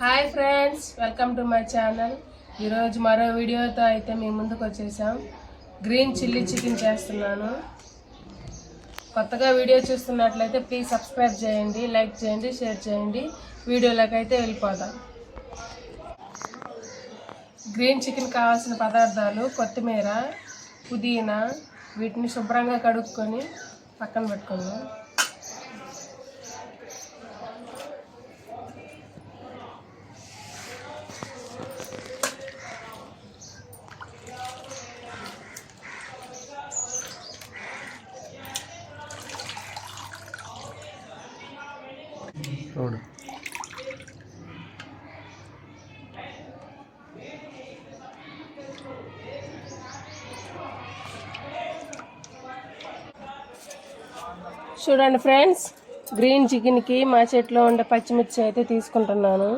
Hi friends welcome to my channel. ఈరోజు మరో వీడియోతో అయితే మేము ముందుకు వచ్చేసాం. గ్రీన్ చిల్లీ చికెన్ చేస్తున్నాను. కొత్తగా వీడియో చూస్తున్నట్లయితే ప్లీజ్ సబ్స్క్రైబ్ చేయండి లైక్ చేయండి షేర్ చేయండి. వీడియోలోకి అయితే వెళ్ళిపోదాం. గ్రీన్ చికెన్ కావాల్సిన పదార్థాలు కొత్తిమీర పుదీనా వీటిని శుభ్రంగా కడుక్కొని పక్కన పెట్టుకుందాం. చూడు చూడండి ఫ్రెండ్స్ గ్రీన్ చికెన్కి మా చెట్లో ఉండే పచ్చిమిర్చి అయితే తీసుకుంటున్నాను.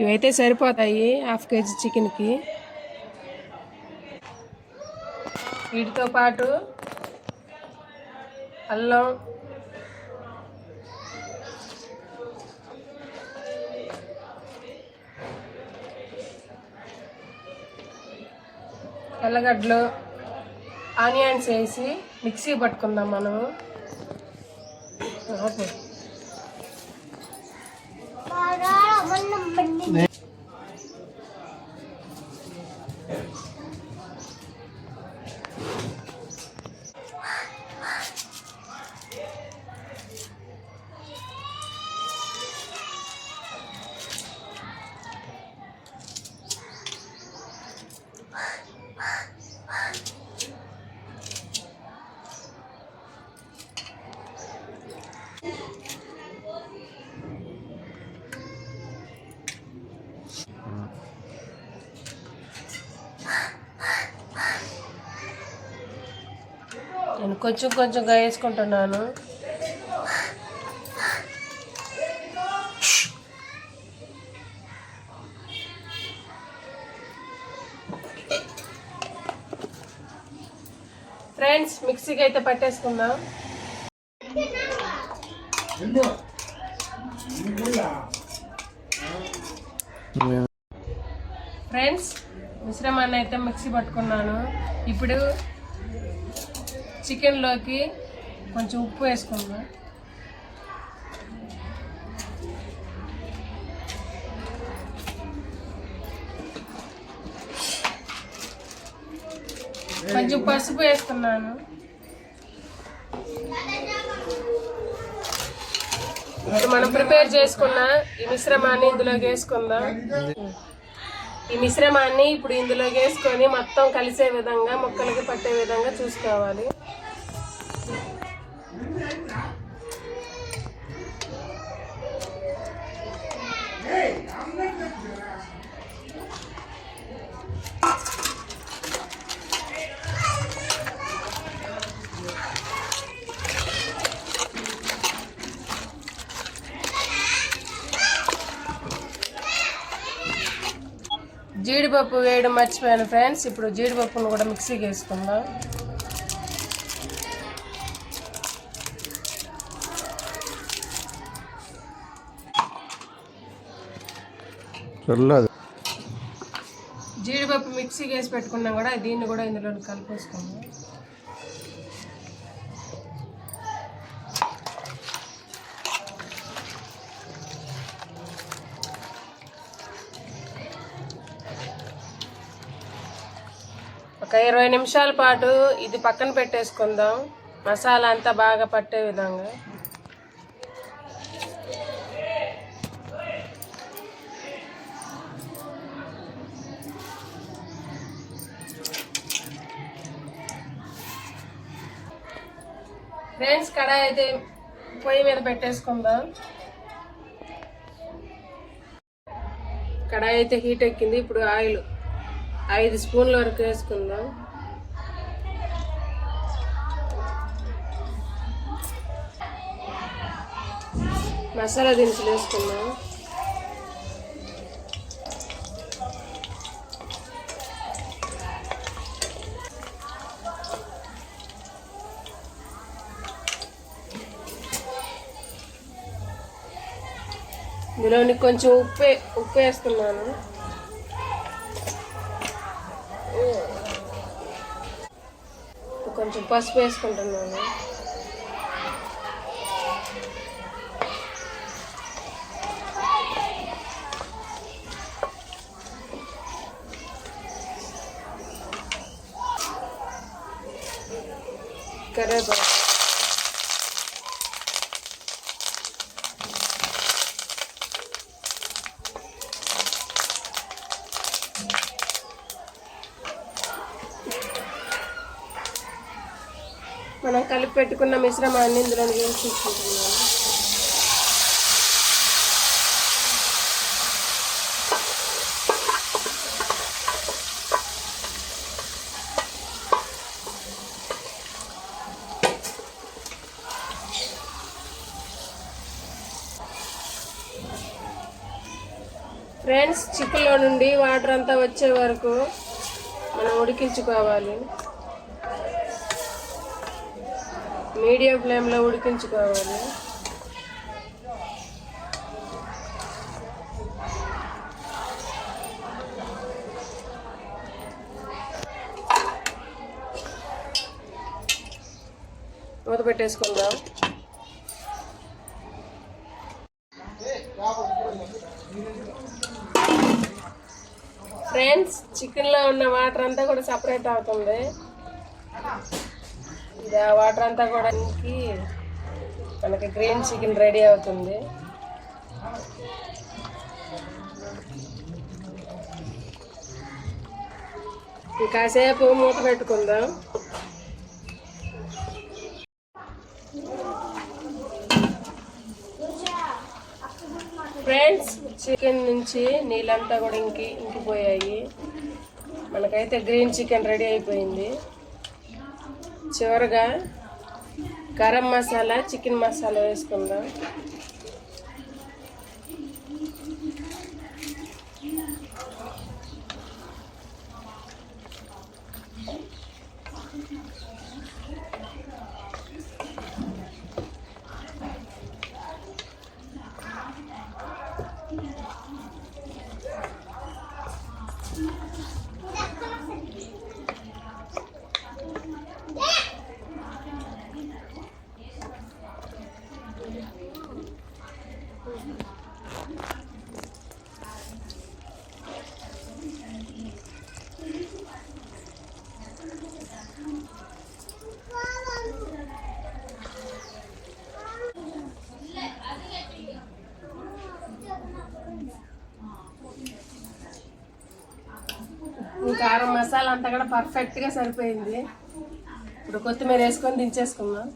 ఇవైతే సరిపోతాయి హాఫ్ కేజీ చికెన్కి. వీటితో పాటు అల్లం తెల్లగడ్డలు ఆనియన్స్ వేసి మిక్సీ పట్టుకుందాం మనం ఓకే Menemani. నేను కొంచెం కొంచెంగా వేసుకుంటున్నాను. ఫ్రెండ్స్ మిక్సీకి అయితే పట్టేసుకుందాం. ఫ్రెండ్స్ మిశ్రమాన్ని అయితే మిక్సీ పట్టుకున్నాను. ఇప్పుడు చికెన్లోకి కొంచెం ఉప్పు వేసుకుందాం. కొంచెం పసుపు వేస్తున్నాను. మనం ప్రిపేర్ చేసుకున్న ఈ మిశ్రమాన్ని ఇందులోకి వేసుకుందాం. ఈ మిశ్రమాన్ని ఇప్పుడు ఇందులోకి వేసుకొని మొత్తం కలిసే విధంగా మొక్కలకి పట్టే విధంగా చూసుకోవాలి. జీడిపప్పు వేయడం మర్చిపోయాను ఫ్రెండ్స్. ఇప్పుడు జీడిపప్పును కూడా మిక్సీకి వేసుకుందాం జీడిపప్పు మిక్సీకి వేసి పెట్టుకున్నాం కూడా దీన్ని కూడా ఇందులో కలిపేసుకుందాం. ఒక ఇరవై నిమిషాల పాటు ఇది పక్కన పెట్టేసుకుందాం. మసాలా అంతా బాగా పట్టే విధంగా. ఫ్రెండ్స్ కడాయి అయితే పొయ్యి మీద పెట్టేసుకుందాం. కడాయి అయితే హీట్ ఎక్కింది. ఇప్పుడు ఆయిల్ ఐదు స్పూన్ల వరకు వేసుకుందాం. మసాలా దినుసులు వేసుకుందాం. ఇందులోని కొంచెం ఉప్పు ఉప్పు వేస్తున్నాను కొంచెం పసుపు వేసుకుంటున్నాను. కరివేపాకు మనం కలిపి పెట్టుకున్న మిశ్రమాన్ని ఇందులో వేసుకుంటున్నాము ఫ్రెండ్స్ చిక్కులో నుండి వాటర్ అంతా వచ్చే వరకు మనం ఉడికించుకోవాలి. మీడియం ఫ్లేమ్లో ఉడికించుకోవాలి. మూత పెట్టేసుకుందాం. ఫ్రెండ్స్ చికెన్లో ఉన్న వాటర్ అంతా కూడా సపరేట్ అవుతుంది. ఇది ఆ వాటర్ అంతా కూడా ఇంకి మనకి గ్రీన్ చికెన్ రెడీ అవుతుంది. ఇంకాసేపు మూత పెట్టుకుందాం. ఫ్రెండ్స్ చికెన్ నుంచి నీళ్ళంతా కూడా ఇంకి ఇంకిపోయాయి. మనకైతే గ్రీన్ చికెన్ రెడీ అయిపోయింది. చివరగా గరం మసాలా చికెన్ మసాలా వేసుకుందాం ఈ కారం మసాలా అంతా కూడా పర్ఫెక్ట్గా సరిపోయింది. ఇప్పుడు కొత్తిమీర వేసుకొని దించేసుకున్నాం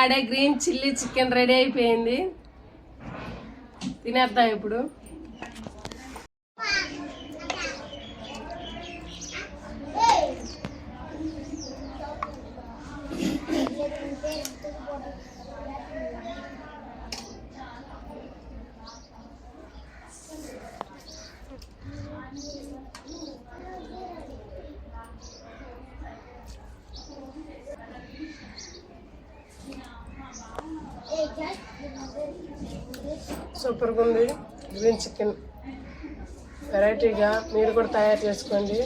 గుమగుమలాడే గ్రీన్ చిల్లీ చికెన్ రెడీ అయిపోయింది. తినేద్దాం ఇప్పుడు. సూపర్గా ఉంది. గ్రీన్ చికెన్ వెరైటీగా మీరు కూడా తయారు చేసుకోండి.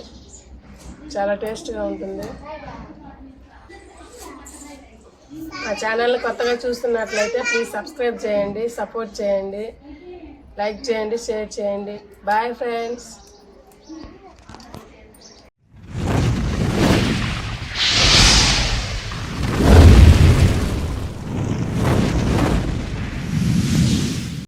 చాలా టేస్ట్గా ఉంటుంది. ఆ ఛానల్ని కొత్తగా చూస్తున్నట్లయితే ప్లీజ్ సబ్స్క్రైబ్ చేయండి సపోర్ట్ చేయండి లైక్ చేయండి షేర్ చేయండి. Bye friends